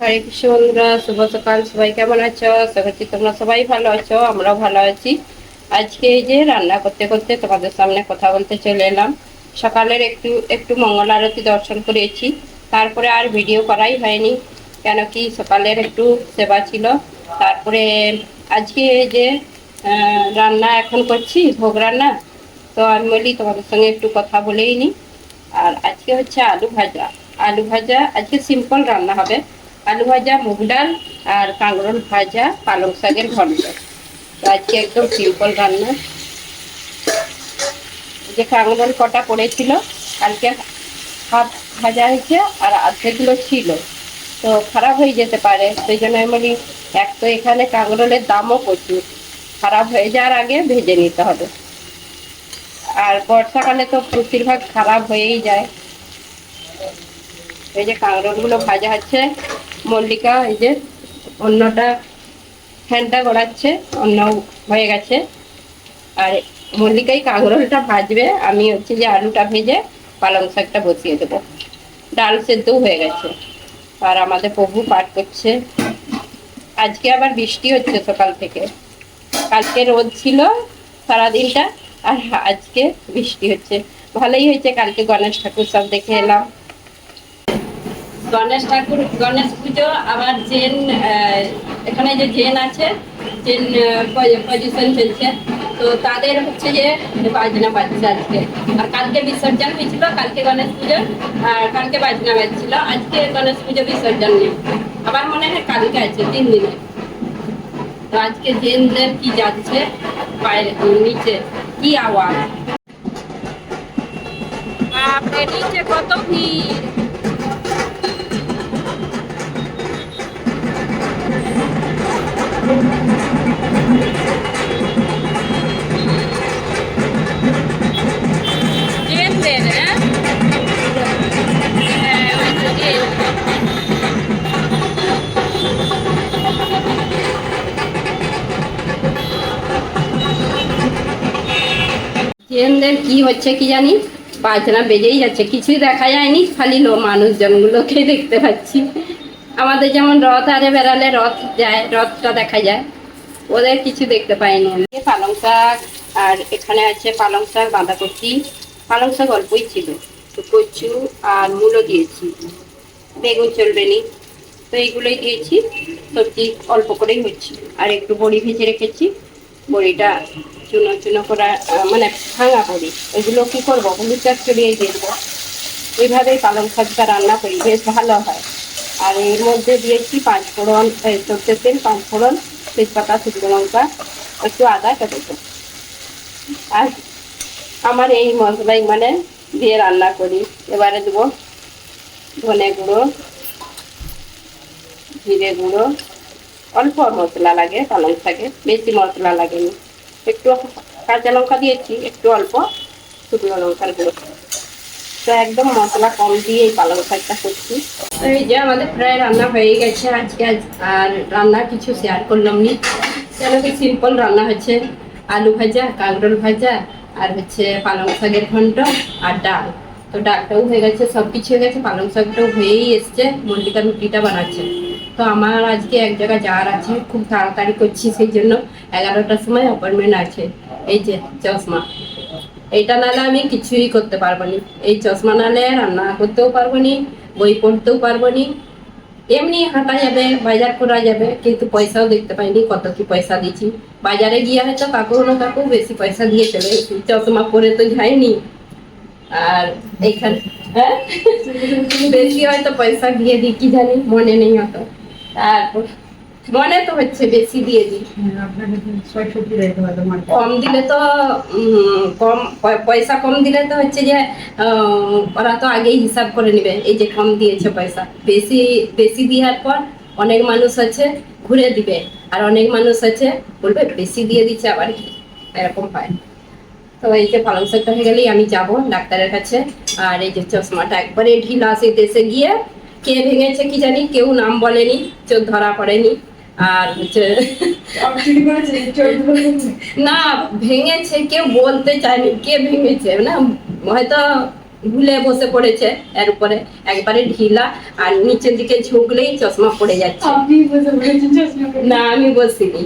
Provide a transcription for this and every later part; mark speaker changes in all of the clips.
Speaker 1: হরে কৃষ্ণ শুভ সকাল, সবাই কেমন আছো? আশা তোমরা সবাই ভালো আছো, আমরাও ভালো আছি। আজকে এই যে রান্না করতে করতে তোমাদের সামনে কথা বলতে চলে এলাম। সকালের একটু একটু মঙ্গল আরতি দর্শন করেছি। তারপরে আর ভিডিও করাই হয়নি, কেন কি সকালের একটু সেবা ছিল। তারপরে আজকে যে রান্না এখন করছি, ভোগ রান্না। তো আমি বলি তোমাদের সঙ্গে একটু কথা বলেই নি। আর আজকে হচ্ছে আলু ভাজা। আলু ভাজা, আজকে সিম্পল রান্না হবে। আলু ভাজা, মুগ ডাল আর কাঁকরোল ভাজা, পালং শাকের ঘন্ট। তো আজকে একদম সিম্পল রান্না। যে কাঁকরোল কটা পড়েছিল কালকে হাফ ভাজা হয়েছে আর আর্ধেকগুলো ছিল। তো খারাপ হয়ে যেতে পারে, সেই জন্য আমি বলি, এক তো এখানে কাঁকরোলের দামও প্রচুর। খারাপ হয়ে যাওয়ার আগে ভেজে নিতে হবে। আর বর্ষাকালে তো বেশিরভাগ খারাপ হয়েই যায়। এই যে কাঁকরোলগুলো ভাজা হচ্ছে মল্লিকা, এই যে অন্যটা ফ্যানটা গড়াচ্ছে অন্য হয়ে গেছে। আর মল্লিকাই কাঁকরোলটা ভাজবে, আমি হচ্ছে যে আলুটা ভেজে পালং শাকটা বসিয়ে দেবো। ডাল সেদ্ধও হয়ে গেছে। আর আমাদের প্রভু পাঠ করছে। আজকে আবার বৃষ্টি হচ্ছে সকাল থেকে। কালকে রোদ ছিল সারাদিনটা, আর আজকে বৃষ্টি হচ্ছে। ভালোই হয়েছে, কালকে গণেশ ঠাকুর সব দেখে এলাম। গণেশ ঠাকুর, গণেশ পুজো, আবার জেন এখানে যে জেন আছে, জেন পজিশন চলছে। তো তাদের হচ্ছে যে বাজনা বাজছে আজকে। আর কালকে বিসর্জন হয়েছিল, কালকে গণেশ পুজো, আর কালকে বাজনা বাজছিল। আজকে গণেশ পুজো বিসর্জন নেই। আবার মনে হয় কালকে আছে, তিন দিনে। তো আজকে জেনদের কি যাচ্ছে, বাইরে, নিচে, কি আওয়াজ? বাপরে, নিচে কত ভিড়? জেনদের কি হচ্ছে কি জানি? বাজনা বেজেই যাচ্ছে, কিছুই দেখা যায়নি, খালি লো মানুষজনগুলোকে দেখতে পাচ্ছি। আমাদের যেমন রথ আরে বেড়ালে রথ যায়, রথটা দেখা যায়, ওদের কিছু দেখতে পাইনি পালং শাক, আর এখানে আছে পালং শাক, বাঁধাকপি। পালং শাক অল্পই ছিল তো কচু আর মূলো দিয়েছি। বেগুন চলবে নি, তো এইগুলোই দিয়েছি। সবজি অল্প করেই হচ্ছে, আর একটু বড়ি ভেজে রেখেছি, বড়িটা চুনো চুনো করা মানে ভাঙা বড়ি ওইগুলো কি করব? হলুদ চাষ চড়িয়ে দিয়ে দেবো। ওইভাবেই পালং শাকটা রান্না করি, বেশ ভালো হয়। আর এর মধ্যে দিয়েছি পাঁচ ফোড়ন সর্ষের তেল, পাঁচ ফোড়ন, তেজপাতা, শুকনো লঙ্কা, একটু আদা কেটেছে আর আমার এই মশলাই মানে দিয়ে রান্না করি। এবারে দেবো ধনে গুঁড়ো, জিরে গুঁড়ো। অল্প মশলা লাগে পালং শাকে, বেশি মশলা লাগেনি। একটু কাঁচা লঙ্কা দিয়েছি, একটু অল্প শুকনো লঙ্কার গুঁড়ো। তো একদম মশলা কম দিয়ে এই পালং শাকটা করছি। এই যে আমাদের প্রায় রান্না হয়ে গেছে আজকে, আজ আর রান্না কিছু শেয়ার করলাম নি। কেন কি সিম্পল রান্না হচ্ছে। আলু ভাজা, কাঁকরোল ভাজা আর হচ্ছে পালং শাকের ঘন্ট আর ডাল। তো ডালটাও হয়ে গেছে সব কিছু হয়ে গেছে, পালং শাকটাও হয়েই এসছে। মল্লিকা রুটিটা বানাচ্ছে। তো আমার আজকে এক জায়গায় যাওয়ার আছে, খুব তাড়াতাড়ি করছি সেই জন্য। এগারোটার সময় অ্যাপয়েন্টমেন্ট আছে। এই যে চশমা। এইটা নাহলে আমি কিছুই করতে পারব নি। এই চশমা নাহলে রান্না করতেও পারব নি, বই পড়তেও পারব নি। এমনি হাঁটা যাবে, বাজার করা যাবে, কিন্তু পয়সাও দেখতে পাইনি কত কি পয়সা দিচ্ছি বাজারে গিয়ে হয়তো কাকু না কাকু বেশি পয়সা দিয়ে চলে চশমা পরে তো যায়নি। আর এইখানে হ্যাঁ? বেশি হয়তো পয়সা দিয়ে দিই, কি জানি, মনে নেই অত। তারপর মনে তো হচ্ছে বেশি দিয়ে দিই। কম দিলে তো কম পয়সা কম দিলে তো হচ্ছে যে ওরা তো আগেই হিসাব করে নেবে এই যে কম দিয়েছে পয়সা। বেশি বেশি দেওয়ার পর অনেক মানুষ আছে ঘুরে দিবে আর অনেক মানুষ আছে বলবে বেশি দিয়ে দিচ্ছে আবার কি? এরকম হয়। তো এই যে পালং শাকটা হয়ে গেলেই আমি যাব ডাক্তারের কাছে আর এই যে চশমাটা একবারে ঢিলা সে দেশে গিয়ে কে ভেঙেছে কি জানি কেউ নাম বলেনি চোখ ধরা পড়েনি। আর হচ্ছে না ভেঙেছে কেউ বলতে চায়নি কে ভেঙেছে না হয়তো ভুলে বসে পড়েছে এর উপরে। একবারে ঢিলা আর নিচের দিকে ঝুঁকলেই চশমা পড়ে যাচ্ছে। না আমি বসিনি।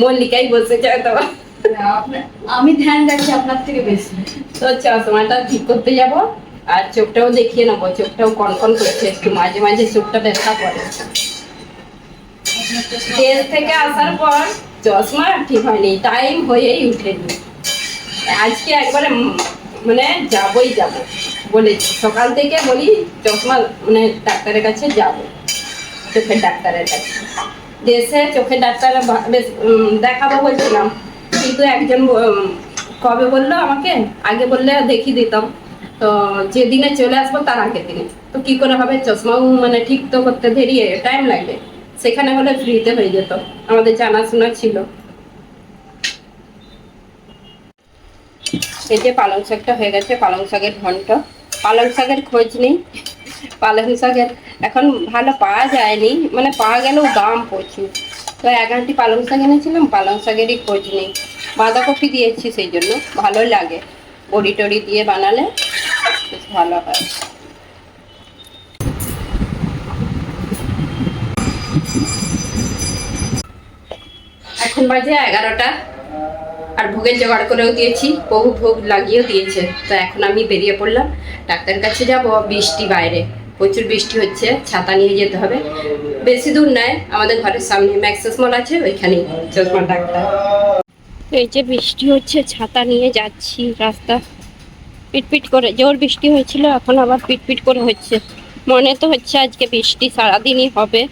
Speaker 1: মল্লিকাই বসেছে তো।
Speaker 2: আমি ধ্যান রাখি আপনার থেকে বেশি।
Speaker 1: তো চশমাটা ঠিক করতে যাব। আর চোখটাও দেখিয়ে নেব, চোখটাও কনকন করছে একটু, মাঝে মাঝে চোখটা দেখা করে। দেশ থেকে আসার পর চশমা ঠিক হয়নি টাইম হয়েই উঠেনি আজকে একবারে মানে যাবই যাব, বলেছি। সকাল থেকে বলি, চশমা মানে ডাক্তারের কাছে যাব, চোখের ডাক্তারের কাছে। দেশে চোখের ডাক্তার বেশ দেখাবো বলছিলাম। কিন্তু একজন কবে বলল আমাকে? আগে বললে দেখিয়ে দিতাম। তো যেদিনে চলে আসব তার আগের দিনে। তো কি করে হবে? চশমাও মানে ঠিক তো করতে দেরি টাইম লাগবে সেখানে হলে ফ্রিতে হয়ে যেত। আমাদের জানাশোনা ছিল। এই যে পালং শাকটা হয়ে গেছে, পালং শাকের ঘন্ট। পালং শাকের খোঁজ নেই। পালং শাকের এখন ভালো পাওয়া যায়নি। মানে পাওয়া গেলেও দাম প্রচুর। তো এগারোটি পালং শাক এনেছিলাম, পালং শাকেরই খোঁজ নেই। বাঁধাকপি দিয়েছি সেই জন্য ভালো লাগে। বড়ি টড়ি দিয়ে বানালে বেশ ভালো হয়। এখন বাজে এগারোটা আর ভোগের জোগাড় করেও দিয়েছি, বহু ভোগ লাগিয়েও দিয়েছে। তো এখন আমি বেরিয়ে পড়লাম, ডাক্তারের কাছে যাব বৃষ্টি বাইরে। প্রচুর বৃষ্টি হচ্ছে, ছাতা নিয়ে যেতে হবে। বেশি দূর নয়, আমাদের ঘরের সামনে ম্যাক্সেস মল আছে, ওইখানেই। চশমা ডাক্তার। এই যে বৃষ্টি হচ্ছে, ছাতা নিয়ে যাচ্ছি, রাস্তা। পিটপিট করে, জোর বৃষ্টি হয়েছিল, এখন আবার পিটপিট করে হচ্ছে। মনে তো হচ্ছে আজকে বৃষ্টি সারাদিনই হবে।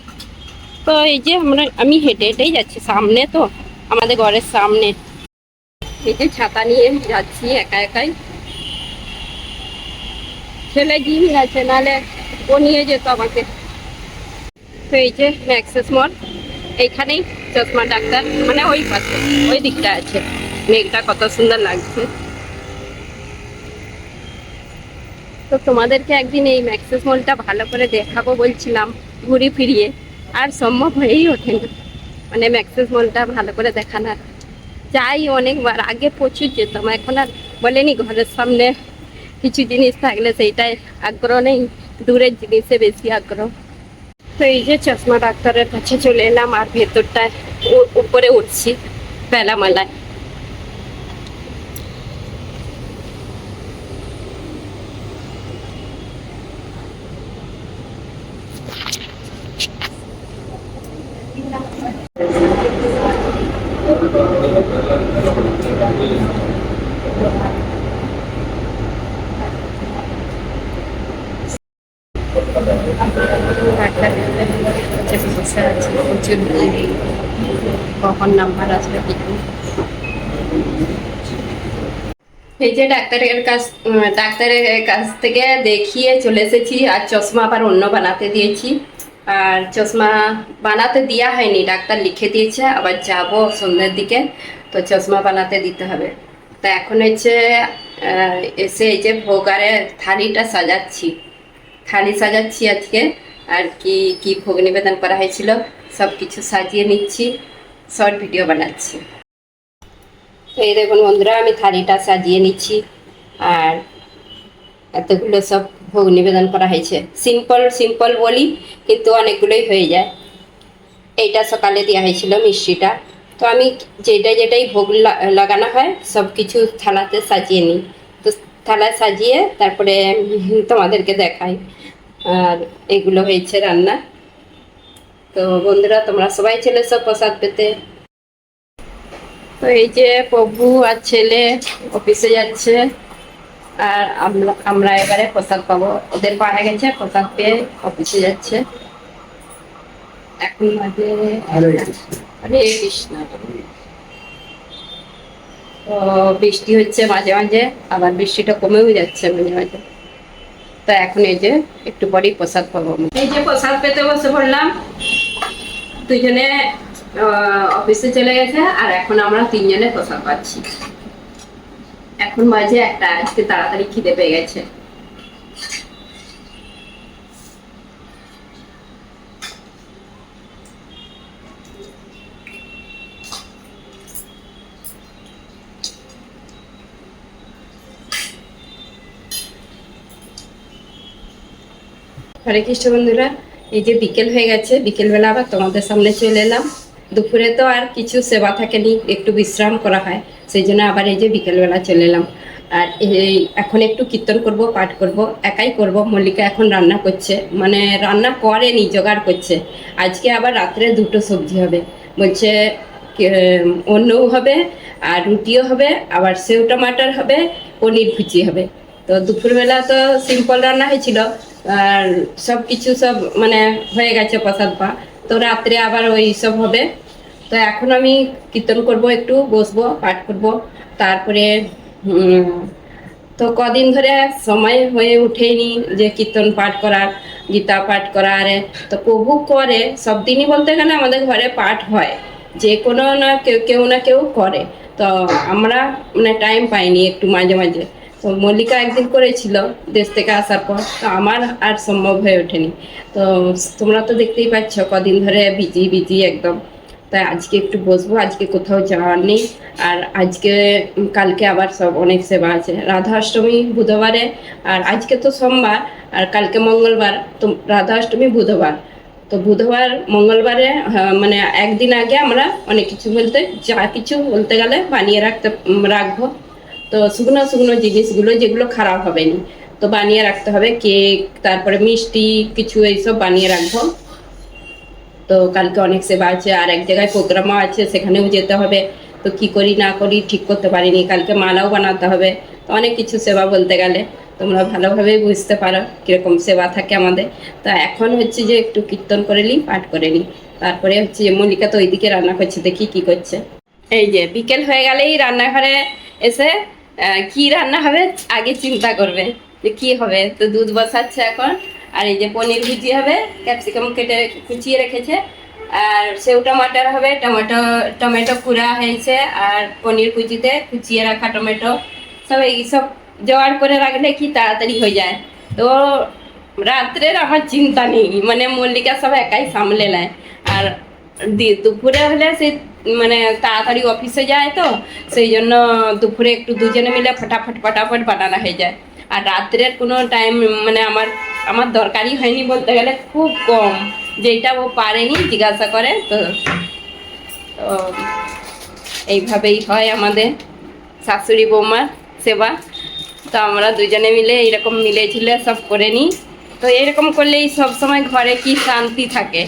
Speaker 1: তো এই যে আমরা, আমি হেঁটে হেঁটেই যাচ্ছি, সামনে তো, আমাদের ঘরের সামনে। এই যে ছাতা নিয়ে যাচ্ছি একা একাই। ছেলে জিম আছে নাহলে ও নিয়ে যেত আমাকে। তো এই যে ম্যাক্সেস মল এইখানেই চশমা ডাক্তার মানে ওই পাশে, ওই দিকটা আছে। মেঘটা কত সুন্দর লাগছে। তো তোমাদেরকে একদিন এই ম্যাক্সেস মলটা ভালো করে দেখাবো বলছিলাম, ঘুরে ফিরিয়ে। আর সম্ভব হয়েই ওঠে না মানে ম্যাক্সেস মলটা ভালো করে দেখানোর। যাই, অনেকবার। আগে প্রচুর যেতাম। এখন আর বলেনি ঘরের সামনে কিছু জিনিস থাকলে সেইটাই আগ্রহ নেই। দূরের জিনিসে বেশি আগ্রহ। তো এই যে চশমা ডাক্তারের কাছে চলে এলাম। আর ভেতরটায় উ- উপরে উঠছি। বেলামালায় কখন নাম্বার আসবে এই যে ডাক্তারের কাছ ডাক্তারের কাছ থেকে দেখিয়ে চলে এসেছি, আর চশমা আবার অন্য বানাতে দিয়েছি। আর চশমা বানাতে দেওয়া হয়নি, ডাক্তার লিখে দিয়েছে, আবার যাব সন্ধ্যের দিকে, তো চশমা বানাতে দিতে হবে। তা এখন হচ্ছে এসে এই যে ভোগারে থালিটা সাজাচ্ছি। থালি সাজাচ্ছি আজকে। আর কি কি ভোগ নিবেদন করা হয়েছিল সব কিছু সাজিয়ে নিচ্ছি, শর্ট ভিডিও বানাচ্ছি। তো এই দেখুন বন্ধুরা, আমি থালিটা সাজিয়ে নিচ্ছি, আর এতগুলো সব ভোগ নিবেদন করা হয়েছে। সিম্পল সিম্পল বলি, কিন্তু অনেকগুলোই হয়ে যায়। এইটা সকালে দেওয়া হয়েছিল মিষ্টিটা। তো আমি যেটা যেটাই ভোগ লাগানো হয় সব কিছু থালাতে সাজিয়ে নিই। থালায় সাজিয়ে তারপরে তোমাদেরকে দেখাই। আর এগুলো হয়েছে রান্না। তো বন্ধুরা তোমরা সবাই চলে এসো প্রসাদ পেতে। তো এই যে প্রভু আর ছেলে অফিসে যাচ্ছে আর আমরা আমরা এবারে প্রসাদ পাবো। ওদের পাওয়া গেছে প্রসাদ পেয়ে অফিসে যাচ্ছে। এখন বাজে
Speaker 3: হরে কৃষ্ণ।
Speaker 1: বৃষ্টি হচ্ছে মাঝে মাঝে, আবার বৃষ্টিটা কমেও যাচ্ছে মাঝে মাঝে। তো এখন এই যে একটু পরেই প্রসাদ পাবো এই যে প্রসাদ পেতে বসে পড়লাম। দুজনে অফিসে চলে গেছে, আর এখন আমরা তিনজনে প্রসাদ পাচ্ছি। এখন মাঝে একটা, আজকে তাড়াতাড়ি খিদে পেয়ে গেছে। হরে কৃষ্ণ বন্ধুরা, এই যে বিকেল হয়ে গেছে, বিকেলবেলা আবার তোমাদের সামনে চলে এলাম। দুপুরে তো আর কিছু সেবা থাকেনি, একটু বিশ্রাম করা হয়, সেই জন্য আবার এই যে বিকেলবেলা চলে এলাম। আর এই এখন একটু কীর্তন করব, পাঠ করব, একাই করব, মল্লিকা এখন রান্না করছে মানে রান্না করেনি, জোগাড় করছে। আজকে আবার রাত্রে দুটো সবজি হবে, বলছে অন্যও হবে, আর রুটিও হবে, আবার সেও টমাটার হবে, পনির ভুচি হবে। তো দুপুরবেলা তো সিম্পল রান্না হয়েছিল আর সব কিছু সব মানে হয়ে গেছে প্রসাদ পা। তো রাত্রে আবার ওই সব হবে। তো এখন আমি কীর্তন করব, একটু বসবো, পাঠ করব। তারপরে তো কদিন ধরে সময় হয়ে ওঠেনি যে কীর্তন পাঠ করার, গীতা পাঠ করার। তো প্রভু করে, সব দিনই বলতে গেলে আমাদের ঘরে পাঠ হয়। যে কোনো না কেউ কেউ না কেউ করে। তো আমরা মানে টাইম পাইনি একটু মাঝে মাঝে। তো মল্লিকা একদিন করেছিল দেশ থেকে আসার পর। তো আমার আর সম্ভব হয়ে ওঠেনি। তো তোমরা তো দেখতেই পাচ্ছ কদিন ধরে বিজি বিজি একদম। তাই আজকে একটু বসবো, আজকে কোথাও যাওয়ার নেই। আর আজকে কালকে আবার সব অনেক সেবা আছে। রাধা অষ্টমী বুধবারে আর আজকে তো সোমবার আর কালকে মঙ্গলবার। তো রাধা অষ্টমী বুধবার। তো বুধবার, মঙ্গলবারে মানে একদিন আগে আমরা অনেক কিছু বলতে, যা কিছু বলতে গেলে বানিয়ে রাখতে রাখব। তো শুকনো শুকনো জিনিসগুলো যেগুলো খারাপ হবে না। তো বানিয়ে রাখতে হবে কেক, তারপরে মিষ্টি, কিছু এইসব বানিয়ে রাখব। তো কালকে অনেক সেবা আছে, আর এক জায়গায় প্রোগ্রামও আছে, সেখানেও যেতে হবে। তো কি করি না করি ঠিক করতে পারিনি। কালকে মালাও বানাতে হবে। তো অনেক কিছু সেবা বলতে গেলে, তোমরা ভালোভাবেই বুঝতে পারো কীরকম সেবা থাকে আমাদের। তো এখন হচ্ছে যে একটু কীর্তন করে নিই, পাঠ করে নিই। তারপরে হচ্ছে যে মল্লিকা তো ওইদিকে রান্না করছে, দেখি কি করছে। এই যে বিকেল হয়ে গেলেই রান্নাঘরে এসে কি রান্না হবে আগে চিন্তা করবে যে কি হবে। তো দুধ বসাচ্ছে এখন, আর এই যে পনির ভুজি হবে, ক্যাপসিকাম কেটে কুচিয়ে রেখেছে। আর সেও টমাটার হবে, টমেটো টমেটো কুড়া হয়েছে, আর পনির কুচিতে কুচিয়ে রাখা টমেটো। সব এইসব জোগাড় করে রাখলে কি তাড়াতাড়ি হয়ে যায়। তো রাত্রের আমার চিন্তা নেই মানে মল্লিকা সব একাই সামলে নেয়। আর দুপুরে হলে সে মানে তাড়াতাড়ি অফিসে যায় তো, সেই জন্য দুপুরে একটু দুজনে মিলে ফটাফট ফটাফট বানানো হয়ে যায়। আর রাত্রের কোনো টাইম মানে আমার আমার দরকারই হয়নি বলতে গেলে খুব কম। যেটা ও পারেনি, জিজ্ঞাসা করে তো তো এইভাবেই হয় আমাদের শাশুড়ি বৌমার সেবা। তো আমরা দুজনে মিলে এইরকম মিলে ঝিলে সব করে নিই। তো এরকম করলেই সব সময় ঘরে কি শান্তি থাকে,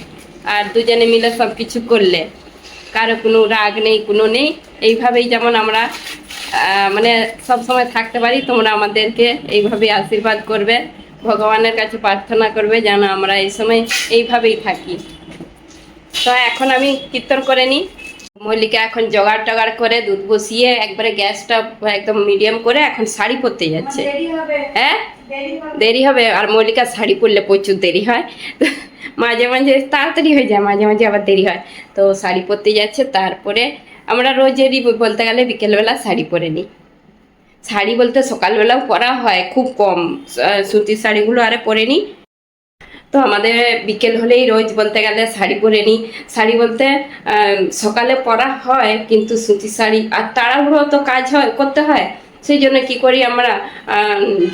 Speaker 1: আর দুজনে মিলে সব কিছু করলে। কারও কোনো রাগ নেই কোনো নেই। এইভাবেই যেমন আমরা মানে সব সময় থাকতে পারি তোমরা আমাদেরকে এইভাবে আশীর্বাদ করবে ভগবানের কাছে প্রার্থনা করবে যেন আমরা এই সময় এইভাবেই থাকি। তো এখন আমি কীর্তন করে নিই। মল্লিকা এখন জোগাড় টগাড় করে দুধ বসিয়ে একবারে গ্যাসটা একদম মিডিয়াম করে এখন শাড়ি পরতে যাচ্ছে। হ্যাঁ?
Speaker 2: দেরি হবে।
Speaker 1: আর মল্লিকা শাড়ি পরলে প্রচুর দেরি হয়। মাঝে মাঝে তাড়াতাড়ি হয়ে যায়, মাঝে মাঝে আবার দেরি হয়। তো শাড়ি পরতে যাচ্ছে, তারপরে আমরা রোজেরই বলতে গেলে বিকেলবেলা শাড়ি পরে নিই। শাড়ি বলতে সকালবেলাও পরা হয়, খুব কম সুতির শাড়িগুলো আরে পরে নিই। তো আমাদের বিকেল হলেই রোজ বলতে গেলে শাড়ি পরে নিই। শাড়ি বলতে সকালে পরা হয়, কিন্তু সুতির শাড়ি, আর তাড়াহুড়ো তো কাজ হয়, করতে হয়। সেই জন্য কি করি আমরা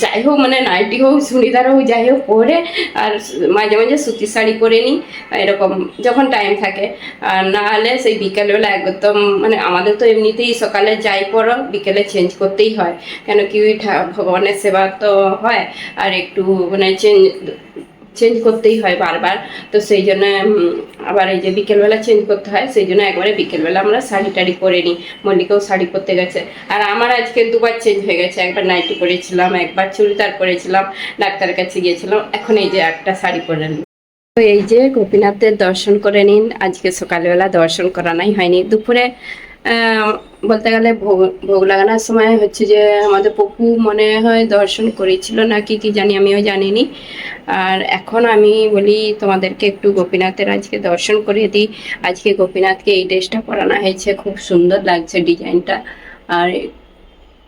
Speaker 1: যাই হোক মানে নাইটি হোক, চুড়িদার হোক, যাই হোক, পরে আর মাঝে মাঝে সুতির শাড়ি পরে নিই, এরকম যখন টাইম থাকে। আর না হলে সেই বিকেলবেলা একদম মানে আমাদের তো এমনিতেই সকালে যাই পরো, বিকেলে চেঞ্জ করতেই হয়। কেন কি ভগবানের সেবা তো হয়, আর একটু মানে চেঞ্জ চেঞ্জ করতেই হয় বারবার। তো সেই জন্য আবার এই যে বিকেলবেলা চেঞ্জ করতে হয়, সেই জন্য একবারে বিকেলবেলা আমরা শাড়ি টাড়ি পরে নিই। মল্লিকাও শাড়ি পরতে গেছে। আর আমার আজকে দুবার চেঞ্জ হয়ে গেছে। একবার নাইটি পরেছিলাম, একবার চুড়িদার পরেছিলাম ডাক্তারের কাছে গিয়েছিলাম। এখন এই যে একটা শাড়ি পরে নিই। তো এই যে গোপীনাথের দর্শন করে নিন। আজকে সকালবেলা দর্শন করানোই হয়নি। দুপুরে বলতে গেলে ভোগ ভোগ লাগানোর সময় হচ্ছে যে আমাদের পপু মনে হয় দর্শন করেছিল নাকি কি জানি আমিও জানিনি। আর এখন আমি বলি তোমাদেরকে একটু গোপীনাথের আজকে দর্শন করিয়ে দিই। আজকে গোপীনাথকে এই ড্রেসটা পরানো হয়েছে, খুব সুন্দর লাগছে ডিজাইনটা। আর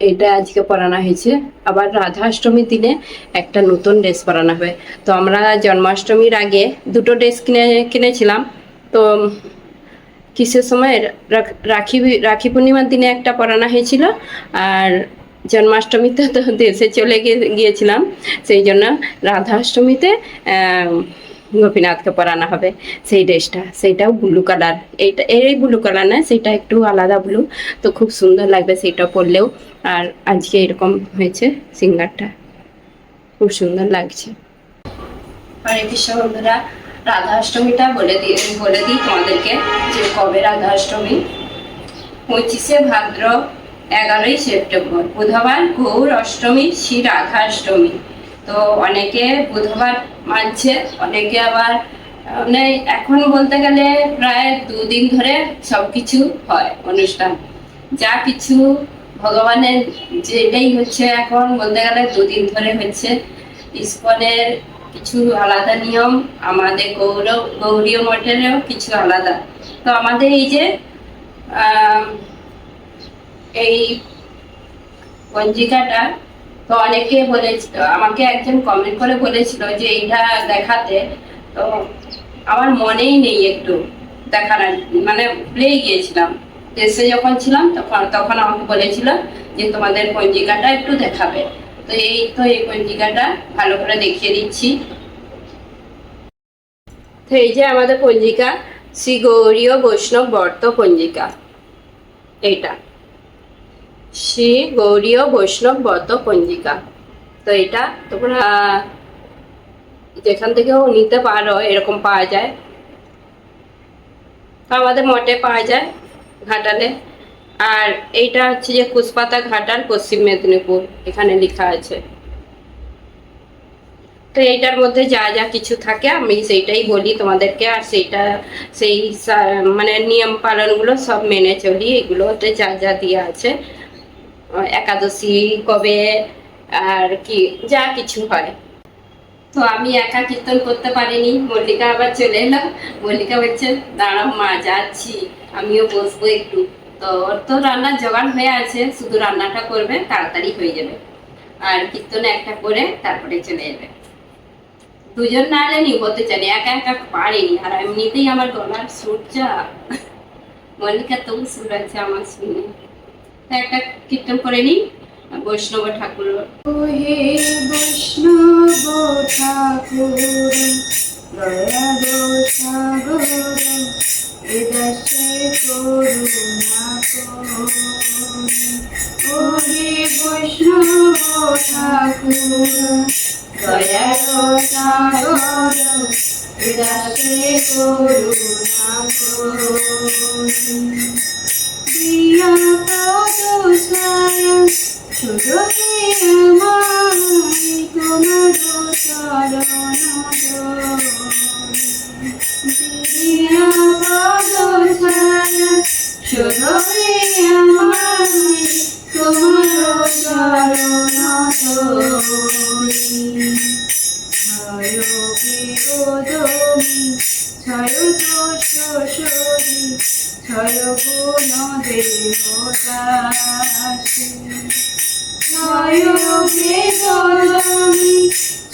Speaker 1: এটা আজকে পরানো হয়েছে। আবার রাধাষ্টমীর দিনে একটা নতুন ড্রেস পরানো হবে। তো আমরা জন্মাষ্টমীর আগে দুটো ড্রেস কিনে, কিনেছিলাম। তো কিসের সময় রাখি রাখি পূর্ণিমার দিনে একটা পরানো হয়েছিল আর জন্মাষ্টমীতে তো দেশে চলে গিয়ে- গিয়েছিলাম। সেই জন্য রাধাষ্টমীতে গোপীনাথকে পরানো হবে সেই ড্রেসটা। সেইটাও ব্লু কালার এইটা, এই ব্লু কালার না সেটা একটু আলাদা ব্লু তো খুব সুন্দর লাগবে সেইটা পরলেও। আর আজকে এরকম হয়েছে সিঙ্গারটা। খুব সুন্দর লাগছে। হরে কৃষ্ণ বন্ধুরা রাধাষ্টমীটা বলে দিই বলে দিই তোমাদেরকে যে কবে রাধাষ্টমী? পঁচিশে ভাদ্র, এগারোই সেপ্টেম্বর। বুধবার গৌর অষ্টমী, শ্রী রাধাষ্টমী। তো অনেকে বুধবার মানছে, অনেকে আবার মানে এখন বলতে গেলে প্রায় দুদিন ধরে সব কিছু হয় অনুষ্ঠান। যা কিছু ভগবানের, যেটাই হচ্ছে এখন বলতে গেলে দুদিন ধরে হচ্ছে, ইস্কনের কিছু আলাদা নিয়ম, আমাদের গৌর গৌরীয় মঠেরও কিছু আলাদা। তো আমাদের এই যে এই পঞ্জিকাটা, তো অনেকে বলেছিল আমাকে একজন কমেন্ট করে বলেছিল যে এইটা দেখাতে। তো আমার মনেই নেই একটু দেখানোর মানে ভুলেই গিয়েছিলাম। দেশে যখন ছিলাম, তখন তখন আমাকে বলেছিল যে তোমাদের পঞ্জিকাটা একটু দেখাবে। তো এই তো এই পঞ্জিকাটা ভালো করে দেখিয়ে দিচ্ছি। তো এই যে আমাদের পঞ্জিকা, শ্রী গৌরীয় বৈষ্ণব বর্ত পঞ্জিকা, এইটা। শ্রী গৌরীয় বৈষ্ণব ব্রত পঞ্জিকা, তো এটা তোমরা যেখান থেকেও নিতে পারো, এরকম পাওয়া যায়। তো আমাদের মঠে পাওয়া যায়, ঘাটালে। আর এইটা হচ্ছে যে কুশপাতা ঘাটাল পশ্চিম মেদিনীপুর, এখানে লেখা আছে। তো এইটার মধ্যে যা যা কিছু থাকে, আমি সেইটাই বলি তোমাদেরকে, আর সেইটা, সেই মানে নিয়ম পালনগুলো সব মেনে চলি। এগুলোতে যা যা দিয়ে আছে, একাদশী, কবে, আর কি, যা কিছু হয়। তো আমি একা কীর্তন করতে পারিনি, মল্লিকা আবার চলে এলাম মল্লিকা বলছে, দাঁড়াও মা, যাচ্ছি, আমিও বসবো একটু। তো ওর তো রান্নার জোগাড় হয়ে আছে, শুধু রান্নাটা করবে, তাড়াতাড়ি হয়ে যাবে। আর কীর্তন একটা করে তারপরে চলে যাবে দুজন না হলে বলতে চাই একা একা পারিনি। আর এমনিতেই আমার গলার সুরটা মল্লিকা তবু সুর আছে আমার শুনে। তা একটা কীর্তন করে নিই, বৈষ্ণব ঠাকুর।
Speaker 2: হে বৈষ্ণব ঠাকুর দিয়া পদ ছায়া শুধু আমায় তোমার চরণ দিয়া পদ ছায়া শুধু আমায় তোমার চরণ বিরোধী ছয় সরি ছয় গুণ দেবদাসী ছয় বেদমি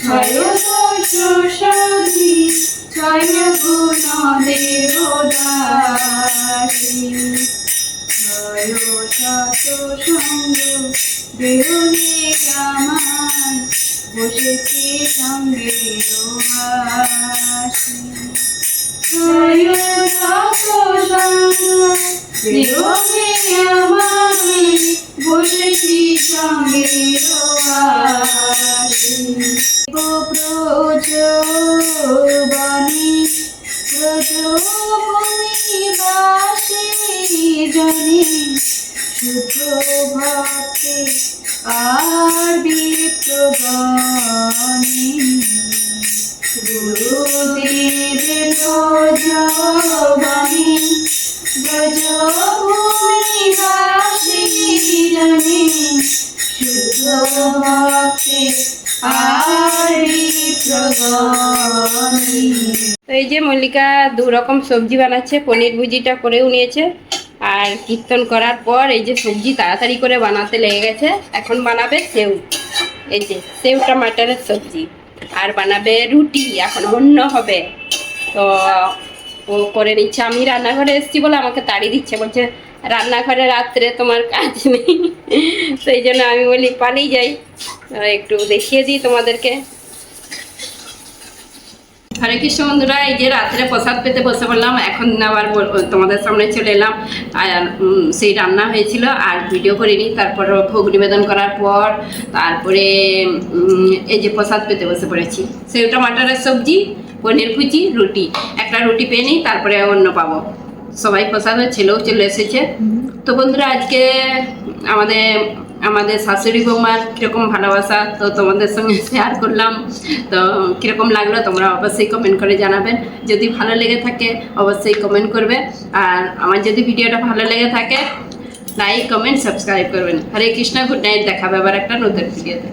Speaker 2: ছয় সরি ছয় গুণ দেবদাসী ছয় শত সঙ্গ বেরোলে আমার বসেছি সঙ্গে রোহাসী ছয় শত সঙ্গ বেরোলে আমার বসেছি সঙ্গে প্রজবনী
Speaker 1: মল্লিকা দু রকম সবজি বানাচ্ছে, পনির ভুজিটা করেও নিয়েছে। আর কীর্তন করার পর এই যে সবজি তাড়াতাড়ি করে বানাতে লেগে গেছে, এখন বানাবে সেউ। এই যে সেউ টমাটারের সবজি। আর বানাবে রুটি, এখন অন্য হবে। তো ও করে নিচ্ছে, আমি রান্নাঘরে এসেছি বলে আমাকে তাড়িয়ে দিচ্ছে, বলছে, রান্নাঘরে রাত্রে তোমার কাজ নেই। সেই জন্য আমি বলি, পালিয়ে যাই। একটু দেখিয়ে দিই তোমাদেরকে। হরে কৃষ্ণ বন্ধুরা এই যে রাত্রে প্রসাদ পেতে বসে পড়লাম এখন আবার তোমাদের সামনে চলে এলাম। আর সেই রান্না হয়েছিল আর ভিডিও করিনি। তারপর ভোগ নিবেদন করার পর তারপরে এই যে প্রসাদ পেতে বসে পড়েছি। সেও টমাটারের সবজি পনির ভুজি রুটি। একটা রুটি পেয়ে নিই তারপরে অন্য পাবো। সবাই প্রসাদ ছেলেও চলে এসেছে। তো বন্ধুরা আজকে আমাদের আমাদের শাশুড়ি বৌমার কীরকম ভালোবাসা, তো তোমাদের সঙ্গে শেয়ার করলাম। তো কীরকম লাগল তোমরা অবশ্যই কমেন্ট করে জানাবেন যদি ভালো লেগে থাকে, অবশ্যই কমেন্ট করবে। আর আমার যদি ভিডিওটা ভালো লেগে থাকে লাইক কমেন্ট সাবস্ক্রাইব করবেন। হরে কৃষ্ণ গুড নাইট দেখাবে আবার একটা নতুন ভিডিওতে